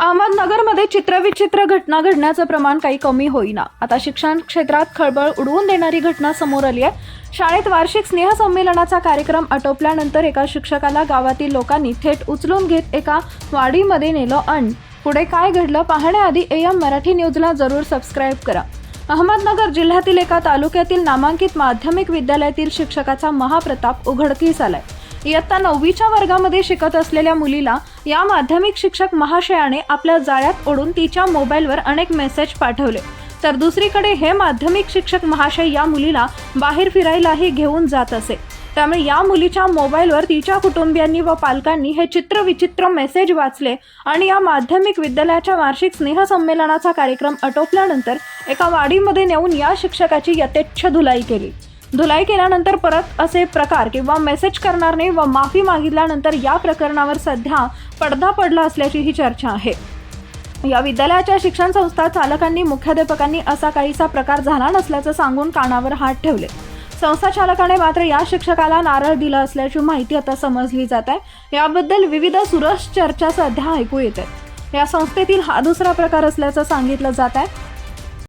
अहमदनगरमध्ये चित्रविचित्र घटना घडण्याचं प्रमाण काही कमी होईना. आता शिक्षण क्षेत्रात खळबळ उडवून देणारी घटना समोर आली आहे. शाळेत वार्षिक स्नेहसंमेलनाचा कार्यक्रम आटोपल्यानंतर एका शिक्षकाला गावातील लोकांनी थेट उचलून घेत एका वाडीमध्ये नेलं अन पुढे काय घडलं पाहण्याआधी ए एम मराठी न्यूजला जरूर सबस्क्राईब करा. अहमदनगर जिल्ह्यातील एका तालुक्यातील नामांकित माध्यमिक विद्यालयातील शिक्षकाचा महाप्रताप उघडकीस आलाय. इयत्ता नववीच्या वर्गामध्ये शिकत असलेल्या मुलीला या माध्यमिक शिक्षक महाशयाने आपल्या जाळ्यात ओढून तिच्या मोबाईलवर अनेक मेसेज पाठवले. तर दुसरीकडे हे माध्यमिक शिक्षक महाशय या मुलीला बाहेर फिरायलाही घेऊन जात असे. त्यामुळे या मुलीच्या मोबाईलवर तिच्या कुटुंबियांनी व पालकांनी हे चित्रविचित्र मेसेज वाचले आणि या माध्यमिक विद्यालयाच्या वार्षिक स्नेहसंमेलनाचा कार्यक्रम आटोपल्यानंतर एका वाडीमध्ये नेऊन या शिक्षकाची यथेच्छ धुलाई केली. धुलाई केल्यानंतर परत असे प्रकार किंवा मेसेज करणारने व माफी मागितल्यानंतर या प्रकरणावर सध्या पडदा पडला असल्याची ही चर्चा आहे. या विद्यालयाच्या शिक्षण संस्था चालकांनी मुख्याध्यापकांनी असा काहीसा प्रकार झाला नसल्याचं सांगून कानावर हात ठेवले. संस्था चालकाने मात्र या शिक्षकाला नारळ दिला असल्याची माहिती आता समजली जात आहे. याबद्दल विविध सुरस चर्चा सध्या ऐकू येत आहेत. या संस्थेतील हा दुसरा प्रकार असल्याचं सांगितलं जात आहे.